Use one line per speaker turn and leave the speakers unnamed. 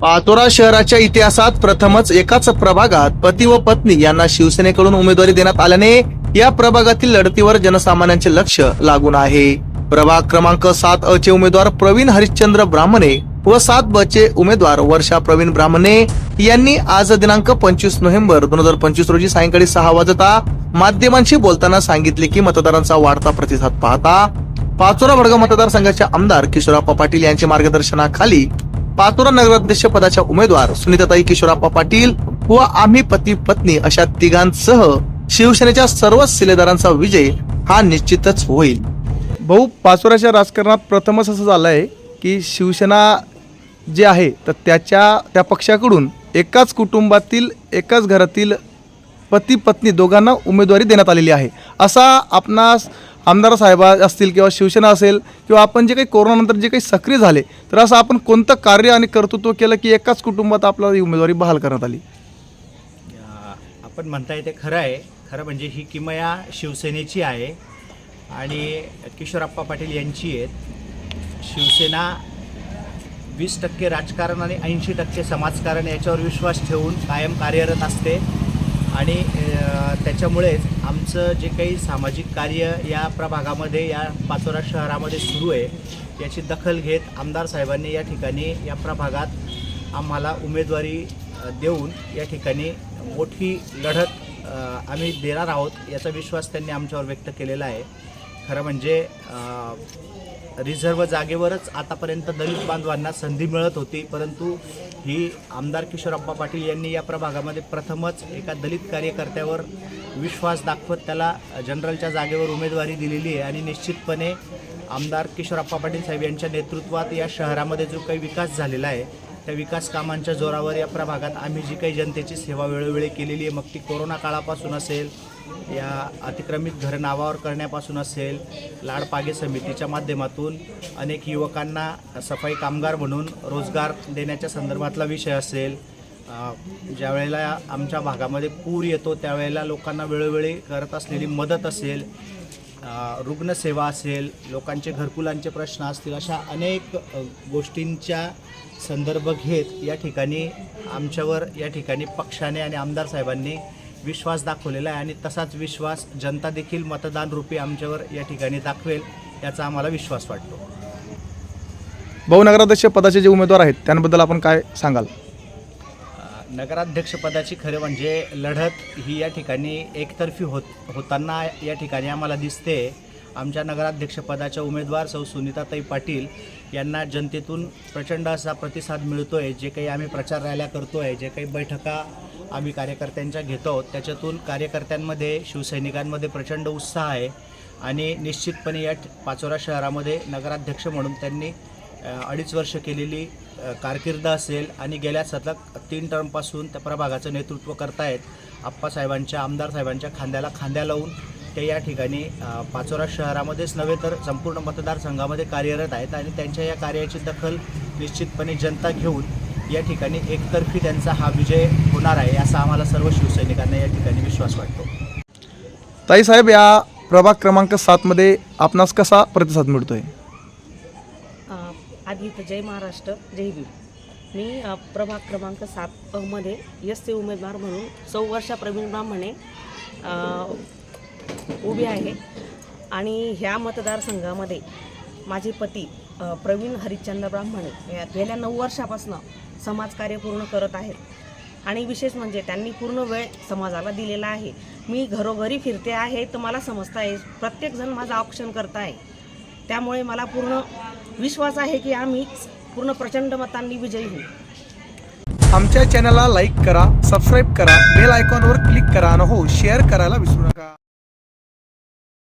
पातोरा शहराच्या इतिहासात प्रथमच एकाच प्रभागात पती व पत्नी यांना शिवसेनेकडून उमेदवारी देण्यात आल्याने या प्रभागातील लढतीवर जनसामान्यांचे लक्ष लागून आहे. प्रभाग क्रमांक सात अ चे उमेदवार प्रवीण हरिश्चंद्र ब्राह्मणे व सात ब चे उमेदवार वर्षा प्रवीण ब्राह्मणे यांनी आज दिनांक पंचवीस नोव्हेंबर दोन हजार पंचवीस रोजी सायंकाळी सहा वाजता माध्यमांशी बोलताना सांगितले की मतदारांचा वाढता प्रतिसाद पाहता. पाचोरा वर्ग मतदारसंघाचे आमदार किशोरप्पा पाटील यांच्या मार्गदर्शनाखाली पातोरा नगराध्यक्ष पदाच्या उमेदवार सुनीताताई किशोराप्पा पाटील व आम्ही पती पत्नी अशा तिघांसह शिवसेनेच्या सर्वच शिलेदारांचा विजय हा निश्चितच होईल. भाऊ पाचोराच्या राजकारणात प्रथमच असं झालं आहे की शिवसेना जे आहे तर त्याच्या त्या पक्षाकडून एकाच कुटुंबातील एकाच घरातील पती पत्नी दोघांना उमेदवारी देण्यात आलेली आहे. असा आपणास आमदार साहेब असतील किंवा शिवसेना असेल किंवा आपण जे काही कोरोनानंतर जे काही सक्रिय झाले तर असं आपण कोणतं कार्य आणि कर्तृत्व केलं की एकाच कुटुंबात आपल्याला उमेदवारी बहाल करण्यात आली?
आपण म्हणताय ते खरं आहे. खरं म्हणजे ही किमया शिवसेनेची आहे आणि किशोरप्पा पाटील यांची आहेत. शिवसेना वीस टक्के राजकारण आणि ऐंशी टक्के समाजकारण याच्यावर विश्वास ठेवून कायम कार्यरत असते. आणि त्याच्यामुळेच आमचं जे काही सामाजिक कार्य या प्रभागामध्ये या पाचोरा शहरामध्ये सुरू आहे याची दखल घेत आमदार साहेबांनी या ठिकाणी या प्रभागात आम्हाला उमेदवारी देऊन या ठिकाणी मोठी लढत आम्ही देणार आहोत याचा विश्वास त्यांनी आमच्यावर व्यक्त केलेला आहे. खरं म्हणजे रिझर्व जागेवरच आतापर्यंत दलित बांधवांना संधी मिळत होती परंतु ही आमदार किशोरप्पा पाटील यांनी या प्रभागामध्ये प्रथमच एका दलित कार्यकर्त्यावर विश्वास दाखवत त्याला जनरलच्या जागेवर उमेदवारी दिलेली आहे. आणि निश्चितपणे आमदार किशोरप्पा पाटील साहेब यांच्या नेतृत्वात या शहरामध्ये जो काही विकास झालेला आहे त्या विकास कामांच्या जोरावर या प्रभागात आम्ही जी काही जनतेची सेवा वेळोवेळी केलेली आहे मग ती कोरोना काळापासून असेल या अतिक्रमित घरं नावावर करण्यापासून असेल लाडपागे समितीच्या माध्यमातून अनेक युवकांना सफाई कामगार म्हणून रोजगार देण्याच्या संदर्भातला विषय असेल ज्यावेळेला ज्या वेळेला आमच्या भागामध्ये पूर येतो त्यावेळेला लोकांना वेळोवेळी करत असलेली मदत असेल रुग्णसेवा असेल लोकांचे घरकुलांचे प्रश्न असतील अशा अनेक गोष्टींच्या संदर्भ घेत या ठिकाणी आमच्यावर या ठिकाणी पक्षाने आणि आमदार साहेबांनी विश्वास दाखवलेला आहे आणि तसाच विश्वास जनता देखील मतदान रूपी आमच्यावर या ठिकाणी दाखवेल याचा आम्हाला विश्वास वाटतो.
भाऊ नगराध्यक्ष पदाचे जे उमेदवार आहेत त्यांबद्दल आपण काय सांगाल?
नगराध्यक्षपदाची खरं म्हणजे लढत ही या ठिकाणी एकतर्फी होत होताना या ठिकाणी आम्हाला दिसते. आमच्या नगराध्यक्षपदाच्या उमेदवार सौ सुनीताताई पाटील यांना जनतेतून प्रचंड असा प्रतिसाद मिळतो आहे जे काही आम्ही प्रचार रॅल्या करतो आहे जे काही बैठका आम्ही कार्यकर्त्यांच्या घेतो आहोत त्याच्यातून कार्यकर्त्यांमध्ये शिवसैनिकांमध्ये प्रचंड उत्साह आहे. आणि निश्चितपणे या पाचोरा शहरामध्ये नगराध्यक्ष म्हणून त्यांनी अडीच वर्ष केलेली कारकीर्द असेल आणि गेल्या सतत तीन टर्मपासून त्या प्रभागाचं नेतृत्व करतायत आप्पासाहेबांच्या आमदार साहेबांच्या खांद्याला खांद्या लावून ते या ठिकाणी पाचोरा शहरामध्येच नव्हे तर संपूर्ण मतदारसंघामध्ये कार्यरत आहेत आणि त्यांच्या या कार्याची दखल निश्चितपणे जनता घेऊन या ठिकाणी एकतर्फी त्यांचा हा विजय होणार आहे असा आम्हाला सर्व शिवसैनिकांना या ठिकाणी विश्वास वाटतो.
ताईसाहेब या प्रभाग क्रमांक सातमध्ये आपणास कसा प्रतिसाद मिळतोय?
आहे आधी जय महाराष्ट्र जय भीम मी प्रभाग क्रमांक सात मध्ये एस सी उमेदवार म्हणून सौ वर्षा प्रवीण ब्राह्मणे उभी आहे. आणि ह्या मतदारसंघामध्ये माझे पती प्रवीण हरिश्चंद्र ब्राह्मणे या गेल्या नऊ वर्षापासून समाजकार्य पूर्ण करत आहेत. आणि विशेष म्हणजे त्यांनी पूर्ण वेळ समाजाला दिलेला आहे. मी घरोघरी फिरते आहे तर मला समजता आहे प्रत्येकजण माझं ऑप्शन करत आहे त्यामुळे मला पूर्ण विश्वास आहे की आम्ही पूर्ण प्रचंड मतांनी विजयी होऊ.
आमच्या चॅनलला लाईक करा सबस्क्राईब करा बेल आयकॉनवर क्लिक करा आणि हो शेअर करायला विसरू नका.